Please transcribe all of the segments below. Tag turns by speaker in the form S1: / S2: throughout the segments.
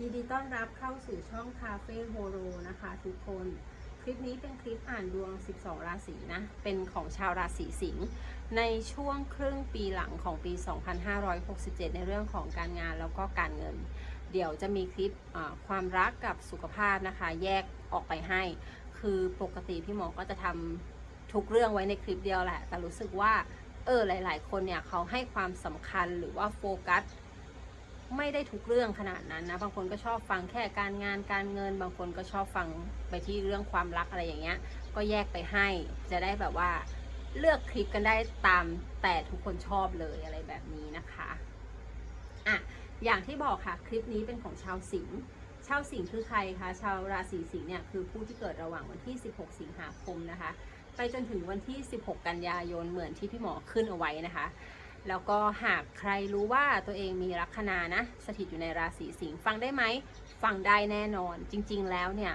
S1: ยินดีต้อนรับเข้าสู่ช่องคาเฟ่โฮโรนะคะทุกคน คลิปนี้เป็นคลิปอ่านดวง 12 ราศีนะ เป็นของชาวราศีสิงห์ในช่วงครึ่งปีหลังของปี 2567 ในเรื่องของการงานแล้วก็การเงิน เดี๋ยวจะมีคลิปความรักกับสุขภาพนะคะ แยกออกไปให้ คือปกติพี่หมอก็จะทำทุกเรื่องไว้ในคลิปเดียวแหละ แต่รู้สึกว่าเออหลาย ๆ คนเนี่ยเขาให้ความสำคัญหรือว่าโฟกัส ไม่ได้ทุกเรื่องขนาดนั้นนะบางคนก็ชอบฟังแค่การงานการเงิน บางคนก็ชอบฟังไปที่เรื่องความรักอะไรอย่างเงี้ย ก็แยกไปให้จะได้แบบว่าเลือกคลิปกันได้ตามแต่ทุกคนชอบเลยอะไรแบบนี้นะคะอะอย่างที่บอกค่ะคลิปนี้เป็นของชาวสิงห์ชาวสิงห์คือใครคะชาวราศีสิงห์เนี่ยคือผู้ที่เกิดระหว่างวันที่ 16 สิงหาคมนะคะ ไปจนถึงวันที่ 16 กันยายนเหมือนที่พี่หมอขึ้นเอาไว้นะคะ แล้วก็หากใครรู้ว่าตัวเองมีลัคนานะ สถิตอยู่ในราศีสิงห์ฟังได้ไหม ฟังได้แน่นอน จริง ๆ แล้วเนี่ย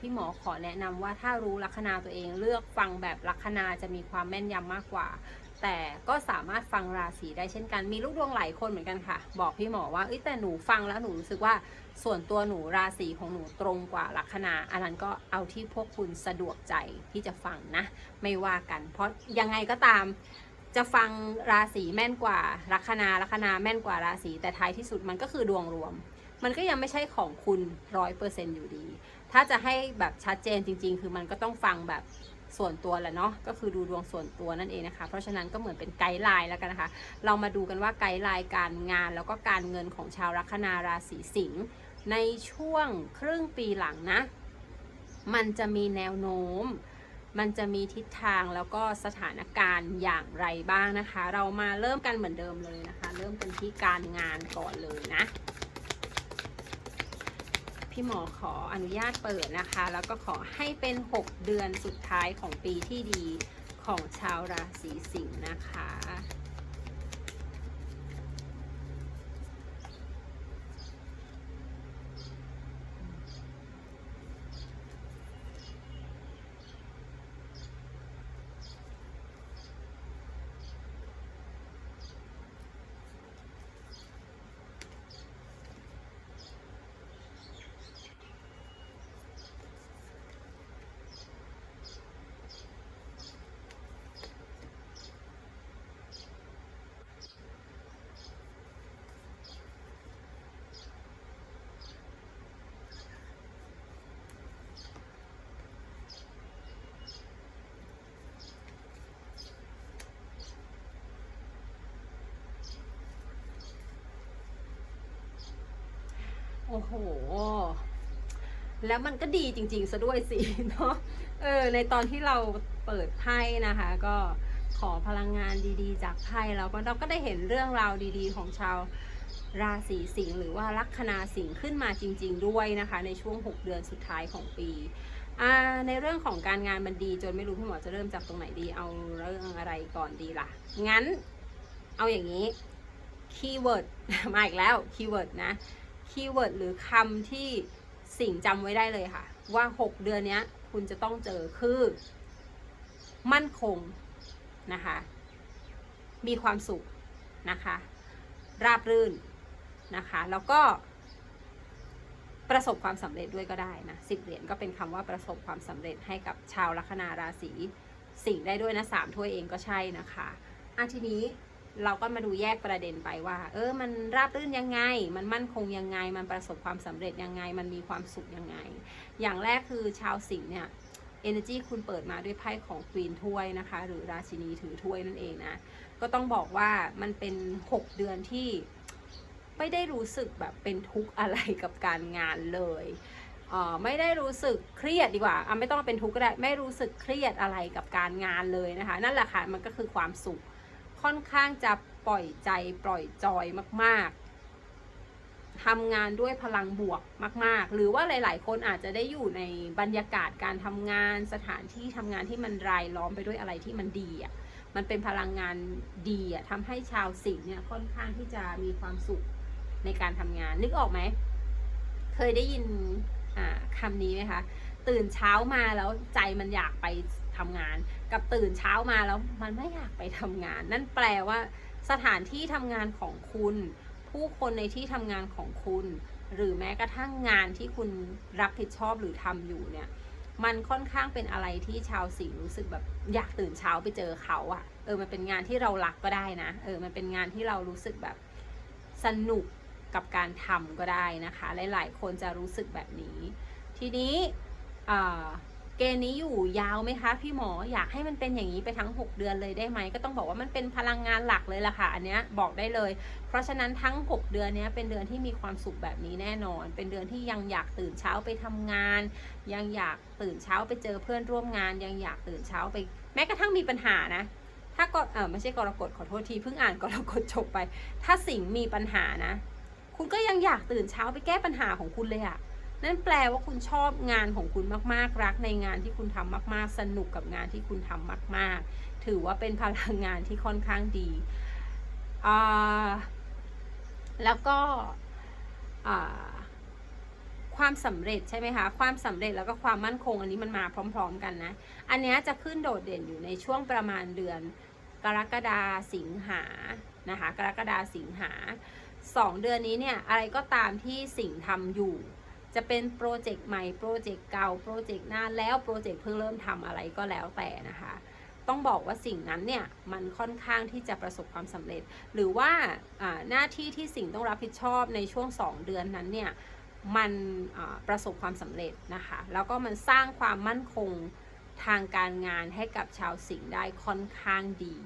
S1: พี่หมอขอแนะนำว่าถ้ารู้ลัคนาตัวเองเลือกฟังแบบลัคนาจะมีความแม่นยำมากกว่า แต่ก็สามารถฟังราศีได้เช่นกัน มีลูกดวงหลายคนเหมือนกันค่ะ บอกพี่หมอว่าแต่หนูฟังแล้วหนูรู้สึกว่าส่วนตัวหนูราศีของหนูตรงกว่าลัคนา อันนั้นก็เอาที่พวกคุณสะดวกใจที่จะฟังนะ ไม่ว่ากัน เพราะยังไงก็ตาม จะฟังราศีแม่นกว่าลัคนาลัคนาแม่นกว่าราศีแต่ท้ายที่สุดมันก็คือดวงรวม มันก็ยังไม่ใช่ของคุณร้อยเปอร์เซ็นอยู่ดี ถ้าจะให้แบบชัดเจนจริง ๆ คือมันก็ต้องฟังแบบส่วนตัวแหละเนาะก็คือดูดวงส่วนตัวนั่นเองนะคะ เพราะฉะนั้นก็เหมือนเป็นไกด์ไลน์แล้วกันนะคะ เรามาดูกันว่าไกด์ไลน์การงานแล้วก็การเงินของชาวลัคนาราศีสิงห์ในช่วงครึ่งปีหลังนะ มันจะมีแนวโน้ม มันจะมีทิศทางแล้วก็สถานการณ์อย่างไรบ้างนะคะ เรามาเริ่มกันเหมือนเดิมเลยนะคะ เริ่มกันที่การงานก่อนเลยนะ พี่หมอขออนุญาตเปิดนะคะ แล้วก็ขอให้เป็น 6 เดือนสุดท้ายของปีที่ดีของชาวราศีสิงห์นะคะ อ้โห แล้วมันก็ดีจริง ๆ ซะด้วยสิเนาะเออ ในตอนที่เราเปิดไพ่นะคะ ก็ขอพลังงานดีๆ จากไพ่แล้วก็เราก็ได้เห็นเรื่องราวดีๆ ของชาวราศีสิงห์หรือว่าลัคนาสิงห์ขึ้นมาจริง ๆ ด้วยนะคะ ในช่วง 6 เดือนสุดท้ายของปีในเรื่องของการงานมันดีจนไม่รู้พี่หมอจะเริ่มจากตรงไหนดี เอาเรื่องอะไรก่อนดีล่ะ งั้น เอาอย่างนี้ คีย์เวิร์ดมาอีกแล้ว คีย์เวิร์ดนะ คีย์เวิร์ดหรือคำที่สิ่งจำไว้ได้เลยค่ะ ว่า 6 เดือนนี้คุณจะต้องเจอคือ มั่นคงนะคะ มีความสุขนะคะ ราบรื่นนะคะ แล้วก็ประสบความสำเร็จด้วยก็ได้นะสิบเหรียญก็เป็นคำว่าประสบความสำเร็จให้กับชาวลัคนาราศีสิงห์ได้ด้วยนะสามถ้วยเองก็ใช่นะคะอะทีนี้ เราก็มาดูแยกประเด็นไปว่า เออ มันราบรื่นยังไง มันมั่นคงยังไง มันประสบความสำเร็จยังไง มันมีความสุขยังไง อย่างแรกคือชาวสิงห์เนี่ย energy คุณเปิดมาด้วยไพ่ของควีนถ้วยนะคะ หรือราชินีถือถ้วยนั่นเองนะ ก็ต้องบอกว่ามันเป็น 6 เดือนที่ไม่ได้รู้สึกแบบเป็นทุกข์อะไรกับการงานเลยเอ่อไม่ได้รู้สึกเครียดดีกว่าอะไม่ต้องเป็นทุกข์ก็ได้ ไม่รู้สึกเครียดอะไรกับการงานเลยนะคะ นั่นแหละค่ะ มันก็คือความสุข ค่อนข้างจะปล่อยใจปล่อยจอยมากๆทำงานด้วยพลังบวกมาก ๆ หรือว่าหลาย ๆ คนอาจจะได้อยู่ในบรรยากาศการทำงานสถานที่ทำงานที่มันรายล้อมไปด้วยอะไรที่มันดีอะมันเป็นพลังงานดีอะทำให้ชาวสิงห์เนี่ยค่อนข้างที่จะมีความสุขในการทำงาน นึกออกไหม เคยได้ยินคำนี้ไหมคะ ตื่นเช้ามาแล้วใจมันอยากไป ทำงาน กับตื่นเช้ามาแล้วมันไม่อยากไปทำงาน นั่นแปลว่า สถานที่ทำงานของคุณ ผู้คนในที่ทำงานของคุณ หรือแม้กระทั่งงานที่คุณรับผิดชอบหรือทำอยู่เนี่ยมันค่อนข้างเป็นอะไรที่ชาวสิงห์รู้สึกแบบอยากตื่นเช้าไปเจอเขาอะเออมันเป็นงานที่เรารักก็ได้นะเออมันเป็นงานที่เรารู้สึกแบบสนุกกับการทำก็ได้นะคะ หลาย ๆ คนจะรู้สึกแบบนี้ ทีนี้อ่า เกณฑ์นี้อยู่ยาวไหมคะพี่หมออยากให้มันเป็นอย่างนี้ไปทั้ง 6 เดือนเลยได้ไหมก็ต้องบอกว่ามันเป็นพลังงานหลักเลยล่ะค่ะอันเนี้ยบอกได้เลย เพราะฉะนั้นทั้ง 6 เดือนนี้เป็นเดือนที่มีความสุขแบบนี้แน่นอน เป็นเดือนที่ยังอยากตื่นเช้าไปทำงาน ยังอยากตื่นเช้าไปเจอเพื่อนร่วมงาน ยังอยากตื่นเช้าไป แม้กระทั่งมีปัญหานะ ถ้าก็เออไม่ใช่กรกฎขอโทษทีเพิ่งอ่านกรกฎจบไป ถ้าสิ่งมีปัญหานะ คุณก็ยังอยากตื่นเช้าไปแก้ปัญหาของคุณเลยอะ นั่นแปลว่าคุณชอบงานของคุณมากๆ รักในงานที่คุณทำมากๆ สนุกกับงานที่คุณทำมาก ๆ ถือว่าเป็นพลังงานที่ค่อนข้างดี แล้วก็ความสำเร็จใช่ไหมคะ ความสำเร็จแล้วก็ความมั่นคงอันนี้มันมาพร้อม ๆ กันนะ อันนี้จะขึ้นโดดเด่นอยู่ในช่วงประมาณเดือน กรกฎาสิงหานะคะ กรกฎาสิงหาสองเดือนนี้เนี่ยอะไรก็ตามที่สิ่งทำอยู่ จะเป็นโปรเจกต์ใหม่โปรเจกต์เก่าโปรเจกต์นานแล้วโปรเจกต์เพิ่งเริ่มทำอะไรก็แล้วแต่นะคะ ต้องบอกว่าสิ่งนั้นเนี่ยมันค่อนข้างที่จะประสบความสำเร็จ หรือว่าหน้าที่ที่สิ่งต้องรับผิดชอบในช่วง 2 เดือนนั้นเนี่ยมันประสบความสำเร็จนะคะ แล้วก็มันสร้างความมั่นคงทางการงานให้กับชาวสิงห์ได้ค่อนข้างดี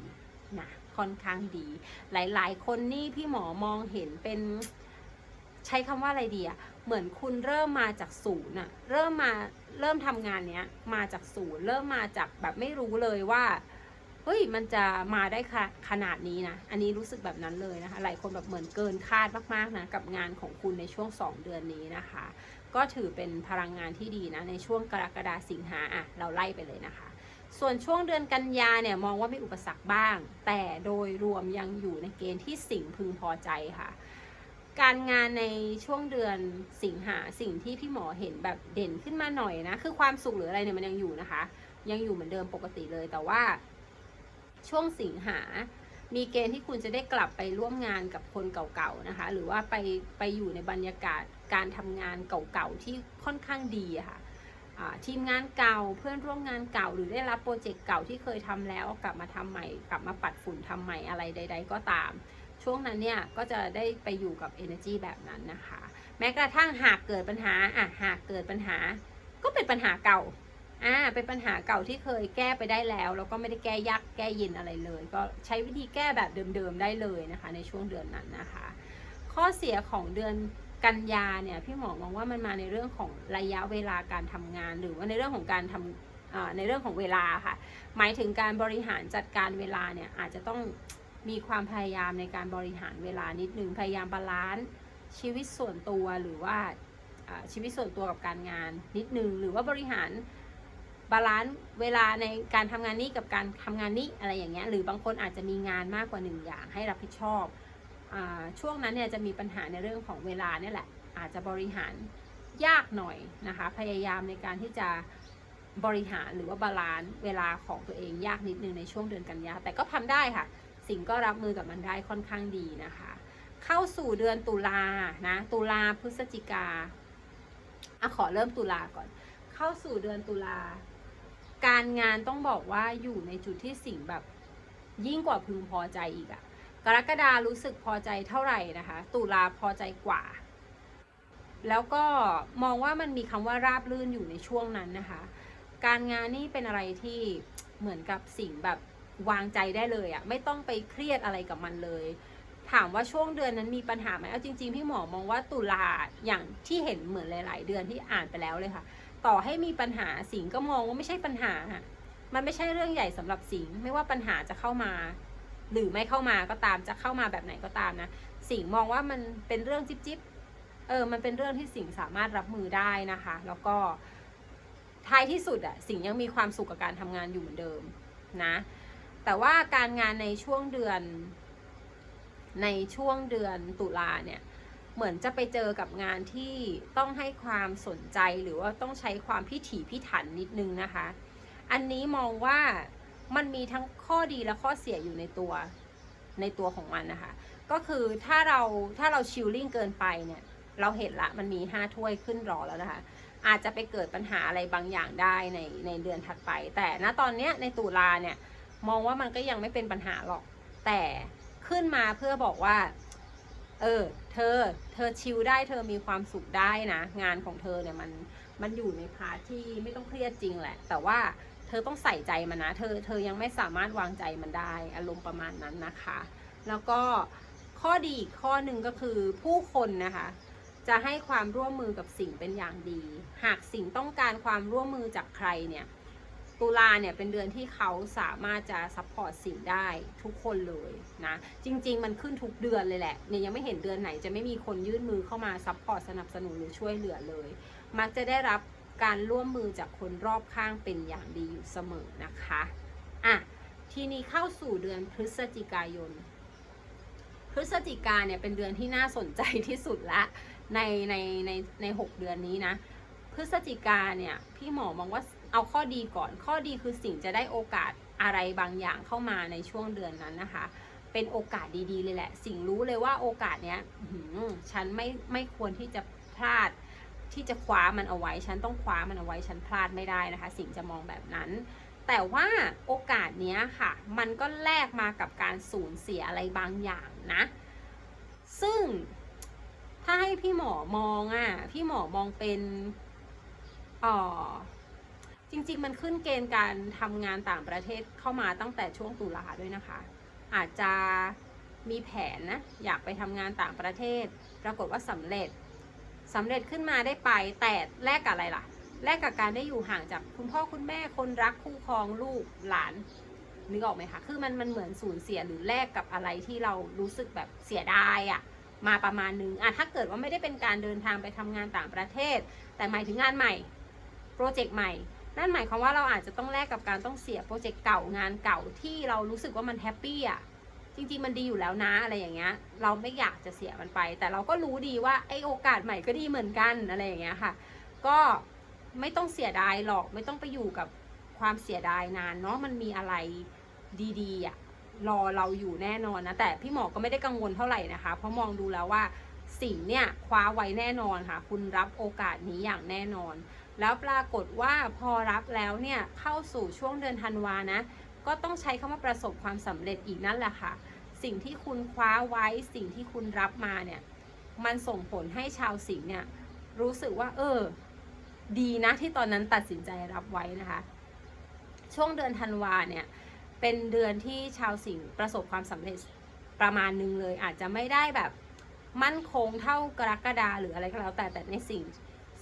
S1: นะค่อนข้างดี หลายๆ คนนี่พี่หมอมองเห็นเป็น ช้คำว่าอะไรดีอะเหมือนคุณเริ่มมาจากศูนย์อะเริ่มมาเริ่มทำงานเนี้ยมาจากศูนย์เริ่มมาจากแบบไม่รู้เลยว่าเฮ้ยมันจะมาได้ขะขนาดนี้นะ อันนี้รู้สึกแบบนั้นเลยนะคะ หลายคนแบบเหมือนเกินคาดมากๆนะกับงานของคุณในช่วง 2 เดือนนี้นะคะ ก็ถือเป็นพลังงานที่ดีนะในช่วงกรกฎาสิงหาอะเราไล่ไปเลยนะคะ ส่วนช่วงเดือนกันยาเนี่ยมองว่ามีอุปสรรคบ้าง แต่โดยรวมยังอยู่ในเกณฑ์ที่สิ่งพึงพอใจค่ะ การงานในช่วงเดือนสิงหาสิ่งที่พี่หมอเห็นแบบเด่นขึ้นมาหน่อยนะ คือความสุขหรืออะไรเนี่ยมันยังอยู่นะคะ ยังอยู่เหมือนเดิมปกติเลยแต่ว่าช่วงสิงหา มีเกณฑ์ที่คุณจะได้กลับไปร่วมงานกับคนเก่าๆนะคะ หรือว่าไปไปอยู่ในบรรยากาศการทำงานเก่าๆที่ค่อนข้างดีค่ะทีมงานเก่าเพื่อนร่วมงานเก่า หรือได้รับโปรเจกต์เก่าที่เคยทำแล้วกลับมาทำใหม่ กลับมาปัดฝุ่นทำใหม่อะไรใด ๆ ก็ตาม ช่วงนั้นเนี่ยก็จะได้ไปอยู่กับ energy แบบนั้นนะคะ แม้กระทั่งหากเกิดปัญหาอะหากเกิดปัญหา ก็เป็นปัญหาเก่าอ่าเป็นปัญหาเก่าที่เคยแก้ไปได้แล้วแล้วก็ไม่ได้แก้ยากแก้ย็นอะไรเลย ก็ใช้วิธีแก้แบบเดิมๆได้เลยนะคะ ในช่วงเดือนนั้นนะคะ ข้อเสียของเดือนกันยาเนี่ยพี่หมอมองว่ามันมาในเรื่องของระยะเวลาการทำงาน หรือว่าในเรื่องของการทำอ่าในเรื่องของเวลาค่ะ หมายถึงการบริหารจัดการเวลาเนี่ยอาจจะต้อง มีความพยายามในการบริหารเวลานิดนึงพยายามบาลานซ์ชีวิตส่วนตัวหรือว่าชีวิตส่วนตัวกับการงานนิดนึงหรือว่าบริหารบาลานซ์เวลาในการทำงานนี้กับการทำงานนี้อะไรอย่างเงี้ยหรือบางคนอาจจะมีงานมากกว่าหนึ่งอย่างให้รับผิดชอบอช่วงนั้นเนี่ยจะมีปัญหาในเรื่องของเวลาเนี่ยแหละอาจจะบริหารยากหน่อยนะคะพยายามในการที่จะบริหารหรือว่าบาลานซ์เวลาของตัวเองยากนิดนึงในช่วงเดือนกันยาแต่ก็ทำได้ค่ะ สิงก็รับมือกับมันได้ค่อนข้างดีนะคะ เข้าสู่เดือนตุลานะตุลาพฤศจิกาอะขอเริ่มตุลาก่อน เข้าสู่เดือนตุลา การงานต้องบอกว่าอยู่ในจุดที่สิงแบบยิ่งกว่าพึงพอใจอีกอะกรกฎารู้สึกพอใจเท่าไหร่นะคะ ตุลาพอใจกว่า แล้วก็มองว่ามันมีคำว่าราบลื่นอยู่ในช่วงนั้นนะคะ การงานนี่เป็นอะไรที่เหมือนกับสิ่งแบบ วางใจได้เลยอะไม่ต้องไปเครียดอะไรกับมันเลย ถามว่าช่วงเดือนนั้นมีปัญหาไหมเอาจริง ๆ พี่หมอมองว่าตุลาอย่างที่เห็นเหมือนหลาย ๆ เดือนที่อ่านไปแล้วเลยค่ะ ต่อให้มีปัญหาสิงก็มองว่าไม่ใช่ปัญหาอะมันไม่ใช่เรื่องใหญ่สำหรับสิงไม่ว่าปัญหาจะเข้ามา หรือไม่เข้ามาก็ตามจะเข้ามาแบบไหนก็ตามนะ สิงมองว่ามันเป็นเรื่องจิ๊บจิบเออ มันเป็นเรื่องที่สิงสามารถรับมือได้นะคะ แล้วก็ท้ายที่สุดอะสิงยังมีความสุขกับการทำงานอยู่เหมือนเดิมนะ แต่ว่าการงานในช่วงเดือน ในช่วงเดือนตุลาเนี่ย เหมือนจะไปเจอกับงานที่ต้องให้ความสนใจหรือว่าต้องใช้ความพิถีพิถันนิดนึงนะคะ อันนี้มองว่ามันมีทั้งข้อดีและข้อเสียอยู่ในตัวในตัวของมันนะคะ ก็คือถ้าเราถ้าเราชิลลิ่งเกินไปเนี่ย เราเห็นละมันมีห้าถ้วยขึ้นรอแล้วนะคะ อาจจะไปเกิดปัญหาอะไรบางอย่างได้ในในเดือนถัดไป แต่ณตอนเนี้ยในตุลาเนี่ย มองว่ามันก็ยังไม่เป็นปัญหาหรอก แต่ขึ้นมาเพื่อบอกว่า เออ เธอ เธอชิลได้ เธอมีความสุขได้นะ งานของเธอเนี่ยมัน มันอยู่ในพาร์ทที่ไม่ต้องเครียดจริงแหละ แต่ว่าเธอต้องใส่ใจมันนะ เธอ เธอยังไม่สามารถวางใจมันได้ อารมณ์ประมาณนั้นนะคะ แล้วก็ข้อดีอีกข้อหนึ่งก็คือผู้คนนะคะ จะให้ความร่วมมือกับสิ่งเป็นอย่างดี หากสิ่งต้องการความร่วมมือจากใครเนี่ย ตุลาเนี่ยเป็นเดือนที่เขาสามารถจะซัพพอร์ตสิ่งได้ทุกคนเลยนะจริง ๆ มันขึ้นทุกเดือนเลยแหละเนี่ยยังไม่เห็นเดือนไหนจะไม่มีคนยื่นมือเข้ามาซัพพอร์ตสนับสนุนหรือช่วยเหลือเลย มักจะได้รับการร่วมมือจากคนรอบข้างเป็นอย่างดีอยู่เสมอนะคะอะทีนี้เข้าสู่เดือนพฤศจิกายน พฤศจิกาเนี่ยเป็นเดือนที่น่าสนใจที่สุดละในในในในหกเดือนนี้นะพฤศจิกาเนี่ยพี่หมอมองว่า เอาข้อดีก่อน ข้อดีคือสิ่งจะได้โอกาสอะไรบางอย่างเข้ามาในช่วงเดือนนั้นนะคะ เป็นโอกาสดีๆเลยแหละ สิ่งรู้เลยว่าโอกาสเนี้ยฉันไม่ไม่ควรที่จะพลาดที่จะคว้ามันเอาไว้ ฉันต้องคว้ามันเอาไว้ ฉันพลาดไม่ได้นะคะ สิ่งจะมองแบบนั้น แต่ว่าโอกาสเนี้ยค่ะ มันก็แลกมากับการสูญเสียอะไรบางอย่างนะ ซึ่งถ้าให้พี่หมอมองอะ พี่หมอมองเป็นอ่อ จริง ๆ มันขึ้นเกณฑ์การทำงานต่างประเทศเข้ามาตั้งแต่ช่วงตุลาด้วยนะคะ อาจจะมีแผนนะอยากไปทำงานต่างประเทศ ปรากฏว่าสำเร็จสำเร็จขึ้นมาได้ไปแต่แลกกับอะไรล่ะ แลกกับการได้อยู่ห่างจากคุณพ่อคุณแม่คนรักคู่ครองลูกหลานนึกออกไหมคะคือมันมันเหมือนสูญเสียหรือแลกกับอะไรที่เรารู้สึกแบบเสียดายอะมาประมาณนึงอะถ้าเกิดว่าไม่ได้เป็นการเดินทางไปทำงานต่างประเทศ แต่หมายถึงงานใหม่ โปรเจกต์ใหม่ นั่นหมายความว่าเราอาจจะต้องแลกกับการต้องเสียโปรเจกต์เก่างานเก่าที่เรารู้สึกว่ามันแฮปปี้อะจริงๆมันดีอยู่แล้วนะอะไรอย่างเงี้ย เราไม่อยากจะเสียมันไป แต่เราก็รู้ดีว่าไอโอกาสใหม่ก็ดีเหมือนกันอะไรอย่างเงี้ยค่ะ ก็ไม่ต้องเสียดายหรอกไม่ต้องไปอยู่กับความเสียดายนานเนาะมันมีอะไรดีๆอะรอเราอยู่แน่นอนนะ แต่พี่หมอก็ไม่ได้กังวลเท่าไหร่นะคะ เพราะมองดูแล้วว่าสิ่งเนี่ยคว้าไว้แน่นอนค่ะ คุณรับโอกาสนี้อย่างแน่นอน แล้วปรากฏว่าพอรับแล้วเนี่ยเข้าสู่ช่วงเดือนธันวานะ ก็ต้องใช้คำว่าประสบความสำเร็จอีกนั่นแหละค่ะ สิ่งที่คุณคว้าไว้สิ่งที่คุณรับมาเนี่ยมันส่งผลให้ชาวสิงห์เนี่ยรู้สึกว่า เออ ดีนะที่ตอนนั้นตัดสินใจรับไว้นะคะ ช่วงเดือนธันวาเนี่ยเป็นเดือนที่ชาวสิงห์ประสบความสำเร็จประมาณหนึงเลย อาจจะไม่ได้แบบมั่นคงเท่ากรกฎาหรืออะไรก็แล้วแต่แต่ในสิ่ง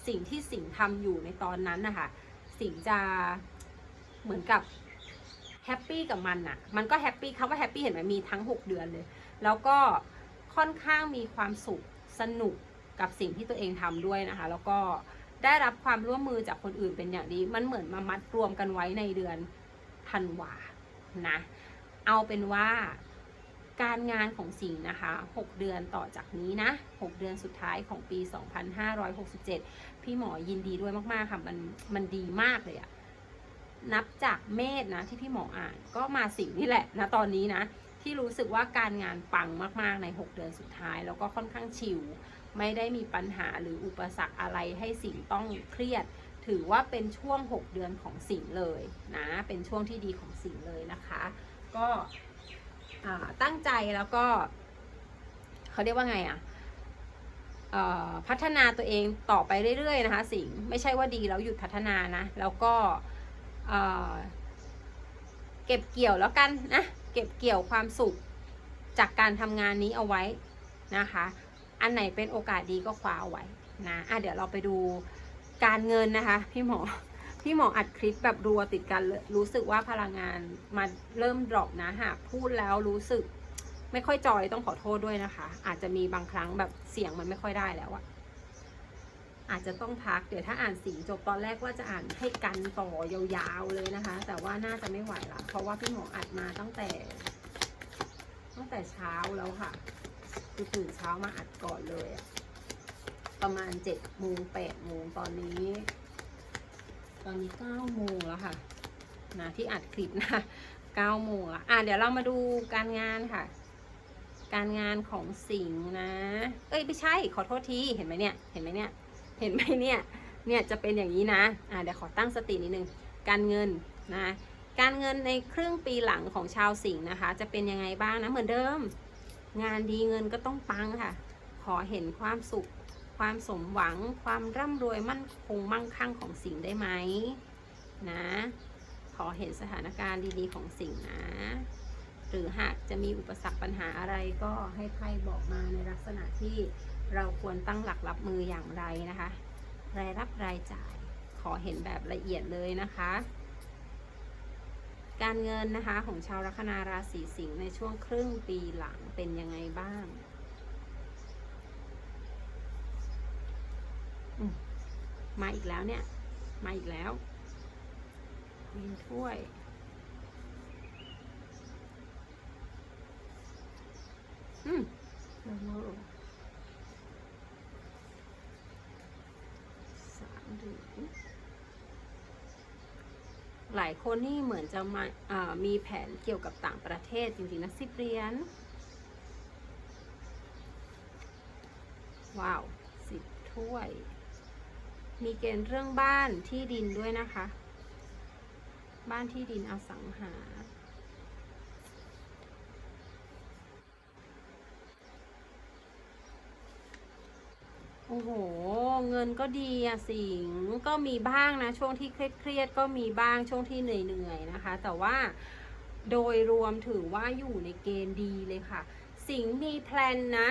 S1: สิ่งที่สิงห์ทำอยู่ในตอนนั้นนะคะสิงจะเหมือนกับแฮปปี้กับมันอะมันก็แฮปปี้คำว่าแฮปปี้เห็นไหมมีทั้ง 6 เดือนเลย แล้วก็ค่อนข้างมีความสุขสนุกกับสิ่งที่ตัวเองทำด้วยนะคะ แล้วก็ได้รับความร่วมมือจากคนอื่นเป็นอย่างดี มันเหมือนมามัดรวมกันไว้ในเดือนธันวานะ เอาเป็นว่า การงานของสิงห์นะคะ 6 เดือนต่อจากนี้นะ 6 เดือนสุดท้ายของปี 2567 พี่หมอยินดีด้วยมากๆค่ะ มันมันดีมากเลยอะนับจากเมษนะที่พี่หมออ่านก็มาสิงห์นี่แหละนะตอนนี้นะ ที่รู้สึกว่าการงานปังมากๆใน 6 เดือนสุดท้าย แล้วก็ค่อนข้างชิลไม่ได้มีปัญหาหรืออุปสรรคอะไรให้สิงห์ต้องเครียด ถือว่าเป็นช่วง 6 เดือนของสิงห์เลยนะ เป็นช่วงที่ดีของสิงห์เลยนะคะ ก็ ตั้งใจแล้วก็เขาเรียกว่าไงอะเอ่อพัฒนาตัวเองต่อไปเรื่อยๆนะคะ สิงไม่ใช่ว่าดีแล้วหยุดพัฒนานะ แล้วก็เอ่อเก็บเกี่ยวแล้วกันนะเก็บเกี่ยวความสุขจากการทำงานนี้เอาไว้นะคะ อันไหนเป็นโอกาสดีก็คว้าเอาไว้นะอะเดี๋ยวเราไปดูการเงินนะคะ พี่หมอ พี่หมออัดคลิปแบบรัวติดกันเลยรู้สึกว่าพลังงานมาเริ่มดรอปนะหากพูดแล้วรู้สึก ไม่ค่อยจอยต้องขอโทษด้วยนะคะ อาจจะมีบางครั้งแบบเสียงมันไม่ค่อยได้แล้วอะอาจจะต้องพักเดี๋ยวถ้าอ่านสีจบตอนแรกว่าจะอ่านให้กันต่อยาวๆเลยนะคะ แต่ว่าน่าจะไม่ไหวละเพราะว่าพี่หมออัดมาตั้งแต่ ตั้งแต่เช้าแล้วค่ะคือตื่นเช้ามาอัดก่อนเลย ประมาณเจ็ดโมงแปดโมงตอนนี้ อนนี้เก้าโมงแล้วค่ะนะที่อัดคลิปนะเก้าโมงละอะเดี๋ยวเรามาดูการงานค่ะ การงานของสิงห์นะ เอ้ยไม่ใช่ขอโทษทีเห็นไหมเนี่ยเห็นไหมเนี่ยเห็นไหมเนี่ยเนี่ยจะเป็นอย่างนี้นะอ่าเดี๋ยวขอตั้งสตินิดนึงการเงินนะการเงินในครึ่งปีหลังของชาวสิงห์นะคะ จะเป็นยังไงบ้างนะเหมือนเดิม งานดีเงินก็ต้องปังค่ะ ขอเห็นความสุข ความสมหวัง ความร่ำรวยมั่นคงมั่งคั่งของสิ่งได้ไหมนะ ขอเห็นสถานการณ์ดีๆของสิ่งนะ หรือหากจะมีอุปสรรคปัญหาอะไรก็ให้ไพ่บอกมาในลักษณะที่เราควรตั้งหลักรับมืออย่างไรนะคะ รายรับรายจ่าย ขอเห็นแบบละเอียดเลยนะคะ การเงินนะคะของชาวลัคนาราศีสิงห์ในช่วงครึ่งปีหลังเป็นยังไงบ้าง มมาอีกแล้วเนี่ย มาอีกแล้วมีถ้วย อืมโอ้โหสามเหรียญหลายคนนี่เหมือนจะมาอ่ามีแผนเกี่ยวกับต่างประเทศจริงๆนะสิบเหรียญว้าวสิบถ้วย มีเกณฑ์เรื่องบ้านที่ดินด้วยนะคะ บ้านที่ดินอสังหา โอ้โห เงินก็ดีอะสิงก็มีบ้างนะ ช่วงที่เครียดๆก็มีบ้างช่วงที่เหนื่อยๆนะคะ แต่ว่าโดยรวมถือว่าอยู่ในเกณฑ์ดีเลยค่ะ สิงมีแพลนนะ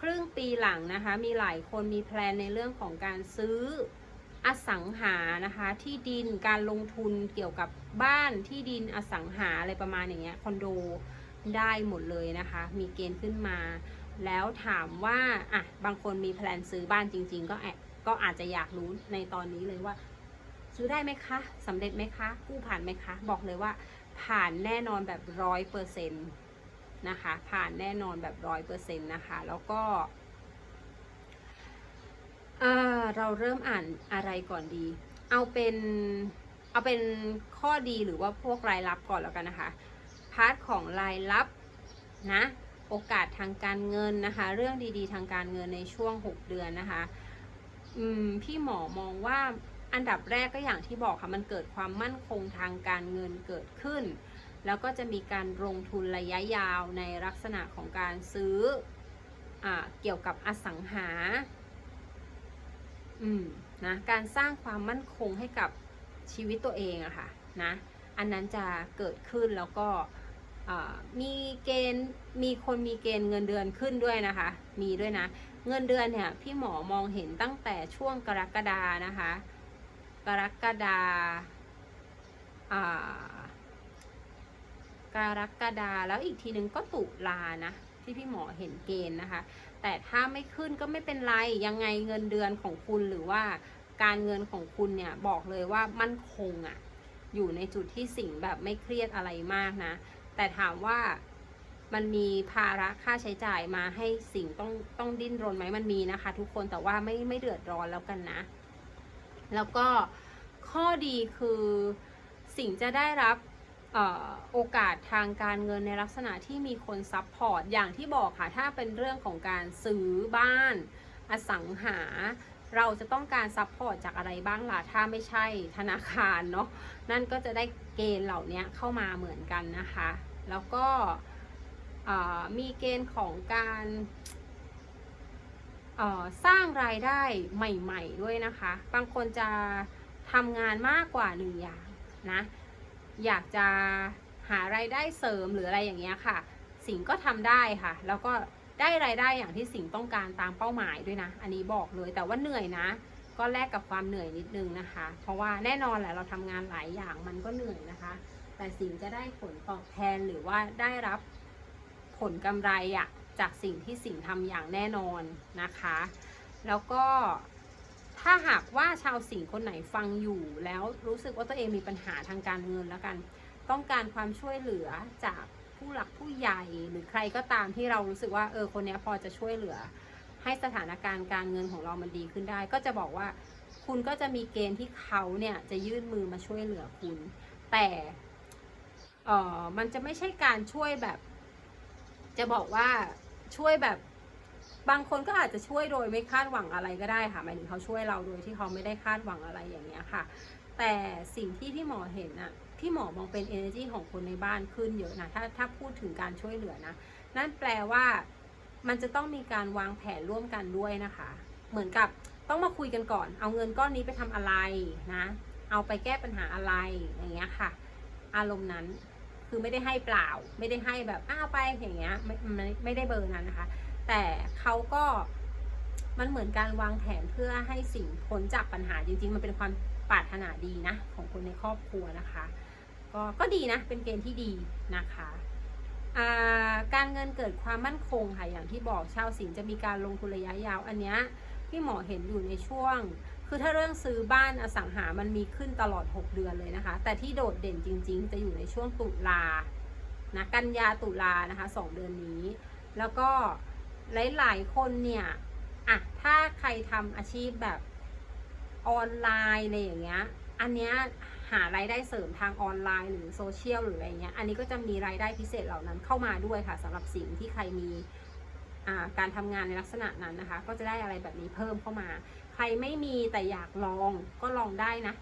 S1: ครึ่งปีหลังนะคะ มีหลายคนมีแพลนในเรื่องของการซื้ออสังหานะคะ ที่ดินการลงทุนเกี่ยวกับบ้านที่ดินอสังหาอะไรประมาณอย่างเงี้ยคอนโดได้หมดเลยนะคะ มีเกณฑ์ขึ้นมา แล้วถามว่าอะบางคนมีแพลนซื้อบ้านจริง ๆ ก็แอบก็อาจจะอยากรู้ในตอนนี้เลยว่า ซื้อได้ไหมคะสำเร็จไหมคะ กู้ผ่านไหมคะ บอกเลยว่าผ่านแน่นอนแบบร้อยเปอร์เซ็นต์ นะคะ ผ่านแน่นอนแบบร้อยเปอร์เซ็นต์นะคะ แล้วก็เราเริ่มอ่านอะไรก่อนดี เอาเป็นเอาเป็นข้อดีหรือว่าพวกรายรับก่อนแล้วกันนะคะ พาร์ทของรายรับนะโอกาสทางการเงินนะคะ เรื่องดีๆ ทางการเงินในช่วง 6 เดือนนะคะพี่หมอมองว่าอันดับแรกก็อย่างที่บอกค่ะมันเกิดความมั่นคงทางการเงินเกิดขึ้น แล้วก็จะมีการลงทุนระยะยาวในลักษณะของการซื้ออเกี่ยวกับอสังหา อืมนะการสร้างความมั่นคงให้กับชีวิตตัวเองอะค่ะนะอันนั้นจะเกิดขึ้นแล้วก็มีเกณฑ์มีคนมีเกณฑ์เงินเดือนขึ้นด้วยนะคะ มีด้วยนะ เงินเดือนเนี่ยพี่หมอมองเห็นตั้งแต่ช่วงกรกฎานะคะ กรกฎาก รกฎาแล้วอีกทีหนึ่งก็ตุลานะ ที่พี่หมอเห็นเกณฑ์นะคะ แต่ถ้าไม่ขึ้นก็ไม่เป็นไรยังไงเงินเดือนของคุณหรือว่าการเงินของคุณเนี่ยบอกเลยว่ามั่นคงอะ่ะอยู่ในจุดที่สิ่งแบบไม่เครียดอะไรมากนะ แต่ถามว่ามันมีภาระค่าใช้จ่ายมาให้สิ่งต้องต้องดิ้นรนไหมมันมีนะคะ ทุกคนแต่ว่าไม่ไม่เดือดร้อนแล้วกันนะ แล้วก็ข้อดีคือสิ่งจะได้รับ โอกาสทางการเงินในลักษณะที่มีคนซัพพอร์ตอย่างที่บอกค่ะ ถ้าเป็นเรื่องของการซื้อบ้าน อสังหา เราจะต้องการซัพพอร์ตจากอะไรบ้างล่ะ ถ้าไม่ใช่ธนาคารเนาะนั่นก็จะได้เกณฑ์เหล่านี้เข้ามาเหมือนกันนะคะ แล้วก็มีเกณฑ์ของการสร้างรายได้ใหม่ ๆ ด้วยนะคะ บางคนจะทำงานมากกว่าหนึ่งอย่างนะ อยากจะหารายได้เสริมหรืออะไรอย่างเงี้ยค่ะ สิงก็ทำได้ค่ะ แล้วก็ได้รายได้อย่างที่สิงต้องการตามเป้าหมายด้วยนะ อันนี้บอกเลยแต่ว่าเหนื่อยนะ ก็แลกกับความเหนื่อยนิดนึงนะคะ เพราะว่าแน่นอนแหละเราทำงานหลายอย่างมันก็เหนื่อยนะคะ แต่สิ่งจะได้ผลตอบแทนหรือว่าได้รับผลกำไรอะจากสิ่งที่สิ่งทำอย่างแน่นอนนะคะ แล้วก็ ถ้าหากว่าชาวสิงห์คนไหนฟังอยู่ แล้วรู้สึกว่าตัวเองมีปัญหาทางการเงินแล้วกัน ต้องการความช่วยเหลือจากผู้หลักผู้ใหญ่หรือใครก็ตามที่เรารู้สึกว่าเออคนนี้พอจะช่วยเหลือ ให้สถานการณ์การเงินของเรามันดีขึ้นได้ ก็จะบอกว่าคุณก็จะมีเกณฑ์ที่เขาเนี่ยจะยื่นมือมาช่วยเหลือคุณ แต่เออมันจะไม่ใช่การช่วยแบบ จะบอกว่าช่วยแบบ บางคนก็อาจจะช่วยโดยไม่คาดหวังอะไรก็ได้ค่ะหมายถึงเขาช่วยเราโดยที่เขาไม่ได้คาดหวังอะไรอย่างเงี้ยค่ะ แต่สิ่งที่พี่หมอเห็นอะพี่หมอมองเป็น energy ของคนในบ้านขึ้นเยอะนะถ้าถ้าพูดถึงการช่วยเหลือนะ นั่นแปลว่ามันจะต้องมีการวางแผนร่วมกันด้วยนะคะ เหมือนกับต้องมาคุยกันก่อน เอาเงินก้อนนี้ไปทำอะไรนะ เอาไปแก้ปัญหาอะไรอย่างเงี้ยค่ะ อารมณ์นั้นคือไม่ได้ให้เปล่า ไม่ได้ให้แบบอ้าวไปอย่างเงี้ยไม่ไม่ไม่ได้เบอร์นั้นนะคะ แต่เขาก็มันเหมือนการวางแผนเพื่อให้สิ่งพ้นจากปัญหาจริง ๆ มันเป็นความปรารถนาดีนะ ของคนในครอบครัวนะคะ ก็ก็ดีนะ เป็นเกณฑ์ที่ดีนะคะาการเงินเกิดความมั่นคงค่ะอย่างที่บอกชาวสิงห์จะมีการลงทุนระยะยาว อันเนี้ยพี่หมอเห็นอยู่ในช่วง คือถ้าเรื่องซื้อบ้านอสังหามันมีขึ้นตลอด 6 เดือนเลยนะคะ แต่ที่โดดเด่นจริง ๆ จะอยู่ในช่วงตุลานะกันยาตุลานะคะ 2 เดือนนี้ แล้วก็ หลาย ๆ คนเนี่ยอะถ้าใครทำอาชีพแบบออนไลน์อะไรอย่างเงี้ย อันเนี้ยหารายได้เสริมทางออนไลน์หรือโซเชียลหรืออะไรเงี้ย อันนี้ก็จะมีรายได้พิเศษเหล่านั้นเข้ามาด้วยค่ะสำหรับสิ่งที่ใครมีอ่าการทำงานในลักษณะนั้นนะคะ ก็จะได้อะไรแบบนี้เพิ่มเข้ามา ใครไม่มีแต่อยากลองก็ลองได้นะ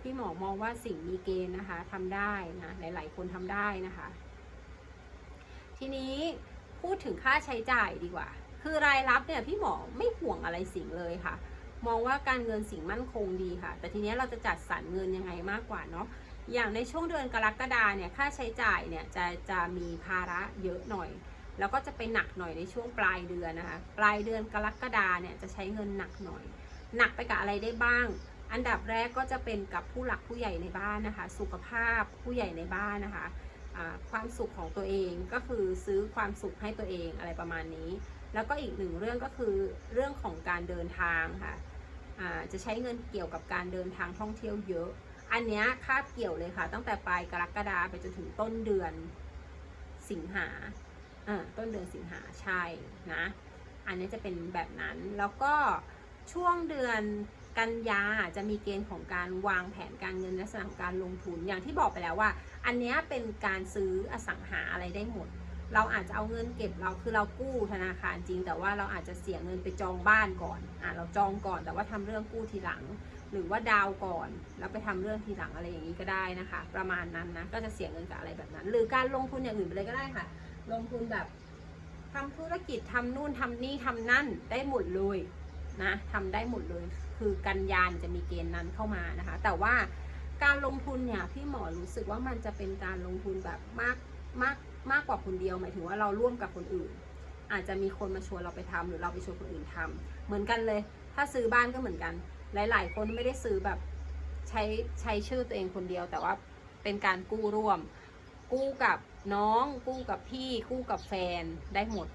S1: พี่หมอมองว่าสิ่งมีเกณฑ์นะคะทำได้นะหลาย ๆ คนทำได้นะคะ ทีนี้ พูดถึงค่าใช้จ่ายดีกว่า คือรายรับเนี่ยพี่หมอไม่ห่วงอะไรสิ่งเลยค่ะ มองว่าการเงินสิ่งมั่นคงดีค่ะ แต่ทีนี้เราจะจัดสรรเงินยังไงมากกว่าเนาะอย่างในช่วงเดือนกรกฎาเนี่ยค่าใช้จ่ายเนี่ยจะจะมีภาระเยอะหน่อย แล้วก็จะไปหนักหน่อยในช่วงปลายเดือนนะคะปลายเดือนกรกฎาเนี่ยจะใช้เงินหนักหน่อย หนักไปกับอะไรได้บ้าง อันดับแรกก็จะเป็นกับผู้หลักผู้ใหญ่ในบ้านนะคะ สุขภาพผู้ใหญ่ในบ้านนะคะ ความสุขของตัวเองก็คือซื้อความสุขให้ตัวเองอะไรประมาณนี้ แล้วก็อีกหนึ่งเรื่องก็คือเรื่องของการเดินทางค่ะจะใช้เงินเกี่ยวกับการเดินทางท่องเที่ยวเยอะ อันนี้คาบเกี่ยวเลยค่ะ ตั้งแต่ปลายกรกฎาไปจนถึงต้นเดือนสิงหาต้นเดือนสิงหาใช่นะ อันนี้จะเป็นแบบนั้นแล้วก็ช่วงเดือนกันยาจะมีเกณฑ์ของการวางแผนการเงินในลักษณะของการลงทุนอย่างที่บอกไปแล้วว่า อันนี้เป็นการซื้ออสังหาอะไรได้หมด เราอาจจะเอาเงินเก็บเราคือเรากู้ธนาคารจริง แต่ว่าเราอาจจะเสียเงินไปจองบ้านก่อนอะเราจองก่อนแต่ว่าทำเรื่องกู้ทีหลัง หรือว่าดาวก่อนแล้วไปทำเรื่องทีหลังอะไรอย่างนี้ก็ได้นะคะ ประมาณนั้นนะก็จะเสียเงินกับอะไรแบบนั้น หรือการลงทุนอย่างอื่นไปเลยก็ได้ค่ะ ลงทุนแบบทำธุรกิจทำนู่นทำนี่ทำนั่นได้หมดเลยนะทำได้หมดเลย คือกันยานจะมีเกณฑ์นั้นเข้ามานะคะ แต่ว่า การลงทุนเนี่ยพี่หมอรู้สึกว่ามันจะเป็นการลงทุนแบบมากมากมากกว่าคนเดียว หมายถึงว่าเราร่วมกับคนอื่น อาจจะมีคนมาชวนเราไปทำหรือเราไปชวนคนอื่นทำเหมือนกันเลย ถ้าซื้อบ้านก็เหมือนกัน หลาย ๆ คนไม่ได้ซื้อแบบใช้ใช้ชื่อตัวเองคนเดียว แต่ว่าเป็นการกู้ร่วม กู้กับน้อง กู้กับพี่ กู้กับแฟนได้หมด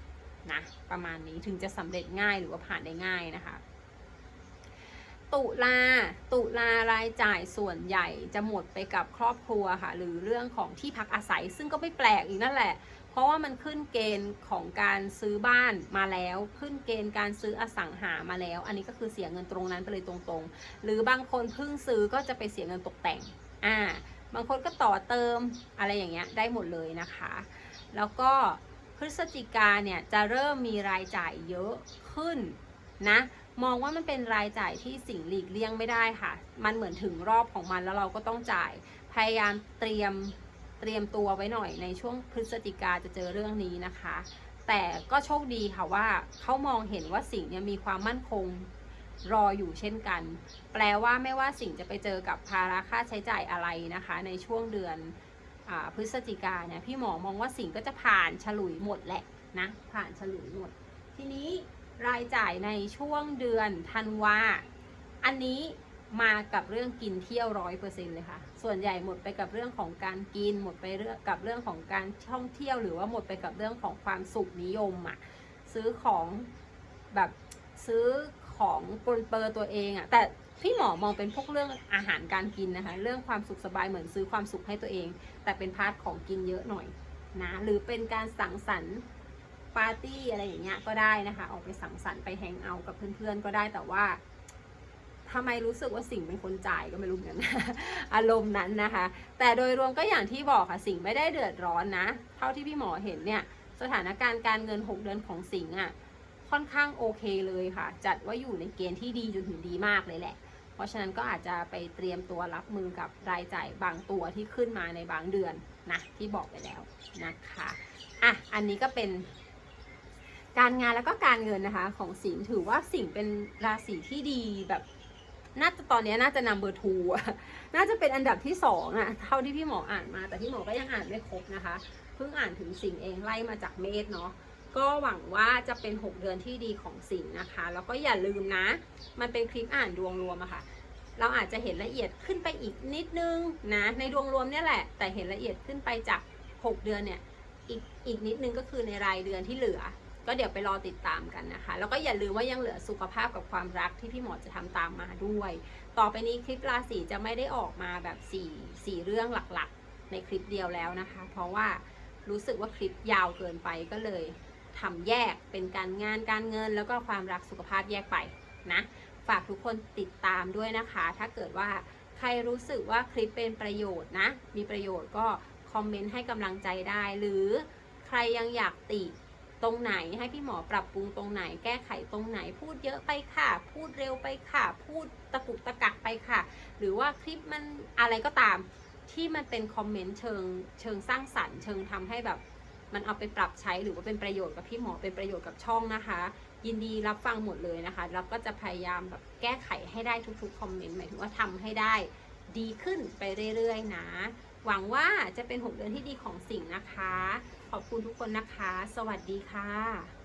S1: นะประมาณนี้ถึงจะสำเร็จง่ายหรือว่าผ่านได้ง่ายนะคะ ตุลา ตุลารายจ่ายส่วนใหญ่จะหมดไปกับครอบครัวค่ะ หรือเรื่องของที่พักอาศัย ซึ่งก็ไม่แปลกอีกนั่นแหละ เพราะว่ามันขึ้นเกณฑ์ของการซื้อบ้านมาแล้ว ขึ้นเกณฑ์การซื้ออสังหามาแล้ว อันนี้ก็คือเสียเงินตรงนั้นไปเลยตรงๆ หรือบางคนเพิ่งซื้อก็จะไปเสียเงินตกแต่ง อ่า บางคนก็ต่อเติมอะไรอย่างเงี้ยได้หมดเลยนะคะ แล้วก็พฤศจิกาเนี่ยจะเริ่มมีรายจ่ายเยอะขึ้นนะ มองว่ามันเป็นรายจ่ายที่สิ่งหลีกเลี่ยงไม่ได้ค่ะ มันเหมือนถึงรอบของมันแล้วเราก็ต้องจ่าย พยายามเตรียมเตรียมตัวไว้หน่อยในช่วงพฤศจิกาจะเจอเรื่องนี้นะคะ แต่ก็โชคดีค่ะว่าเขามองเห็นว่าสิ่งเนี่ยมีความมั่นคงรออยู่เช่นกัน แปลว่าไม่ว่าสิ่งจะไปเจอกับภาระค่าใช้จ่ายอะไรนะคะ ในช่วงเดือนอพฤศจิกาเนี่ยพี่หมอมองว่าสิ่งก็จะผ่านฉลุยหมดแหละนะผ่านฉลุยหมด ทีนี้ รายจ่ายในช่วงเดือนธันวาอันนี้มากับเรื่องกินเที่ยวร้อยเปอร์เซ็นเลยค่ะ ส่วนใหญ่หมดไปกับเรื่องของการกิน หมดไปเรื่องกับเรื่องของการท่องเที่ยว หรือว่าหมดไปกับเรื่องของความสุขนิยมอะซื้อของแบบซื้อของปนเปื้อนตัวเองอะแต่พี่หมอมองเป็นพวกเรื่องอาหารการกินนะคะ เรื่องความสุขสบายเหมือนซื้อความสุขให้ตัวเอง แต่เป็นพาร์ทของกินเยอะหน่อยนะ หรือเป็นการสังสรรค์ ปาร์ตี้อะไรอย่างเงี้ยก็ได้นะคะ ออกไปสังสรรค์ไปแฮงเอาท์กับเพื่อนๆก็ได้แต่ว่าทำไมรู้สึกว่าสิ่งเป็นคนจ่ายก็ไม่รู้เหมือนกันอารมณ์นั้นนะคะ แต่โดยรวมก็อย่างที่บอกค่ะสิ่งไม่ได้เดือดร้อนนะ เท่าที่พี่หมอเห็นเนี่ยสถานการณ์การเงิน 6 เดือนของสิงห์อะค่อนข้างโอเคเลยค่ะ จัดว่าอยู่ในเกณฑ์ที่ดีจนถึงดีมากเลยแหละ เพราะฉะนั้นก็อาจจะไปเตรียมตัวรับมือกับรายจ่ายบางตัวที่ขึ้นมาในบางเดือนนะที่บอกไปแล้วนะคะอะอันนี้ก็เป็น การงานแล้วก็การเงินนะคะ ของสิงห์ถือว่าสิงห์เป็นราศีที่ดีแบบน่าจะตอนนี้น่าจะนำเบอร์ทูอะน่าจะเป็นอันดับที่สองอะเท่าที่พี่หมออ่านมาแต่พี่หมอก็ยังอ่านไม่ครบนะคะ เพิ่งอ่านถึงสิงห์เองไล่มาจากเมษเนาะก็หวังว่าจะเป็น 6 เดือนที่ดีของสิงห์นะคะ แล้วก็อย่าลืมนะ มันเป็นคลิปอ่านดวงรวมอะค่ะ เราอาจจะเห็นละเอียดขึ้นไปอีกนิดนึงนะในดวงรวมเนี่ยแหละ แต่เห็นละเอียดขึ้นไปจาก 6 เดือนเนี่ยอีกอีกนิดนึงก็คือในรายเดือนที่เหลือ ก็เดี๋ยวไปรอติดตามกันนะคะ แล้วก็อย่าลืมว่ายังเหลือสุขภาพกับความรักที่พี่หมอจะทำตามมาด้วย ต่อไปนี้คลิปราศีจะไม่ได้ออกมาแบบ4 4เรื่องหลักๆ ในคลิปเดียวแล้วนะคะ เพราะว่ารู้สึกว่าคลิปยาวเกินไปก็เลยทำแยกเป็นการงานการเงิน แล้วก็ความรักสุขภาพแยกไปนะฝากทุกคนติดตามด้วยนะคะ ถ้าเกิดว่าใครรู้สึกว่าคลิปเป็นประโยชน์นะ มีประโยชน์ก็คอมเมนต์ให้กำลังใจได้ หรือใครยังอยากติ ตรงไหนให้พี่หมอปรับปรุงตรงไหน แก้ไขตรงไหน พูดเยอะไปค่ะ พูดเร็วไปค่ะ พูดตะกุกตะกักไปค่ะ หรือว่าคลิปมันอะไรก็ตาม ที่มันเป็นคอมเมนต์เชิงเชิงสร้างสรรค์ เชิงทำให้แบบ มันเอาไปปรับใช้หรือว่าเป็นประโยชน์กับพี่หมอเป็นประโยชน์กับช่องนะคะ ยินดีรับฟังหมดเลยนะคะแล้วก็จะพยายามแบบแก้ไขให้ได้ทุกๆคอมเมนต์หมายถึงว่าทำให้ได้ดีขึ้นไปเรื่อยๆนะ หวังว่าจะเป็น 6 เดือนที่ดีของสิ่งห์นะคะ ขอบคุณทุกคนนะคะ สวัสดีค่ะ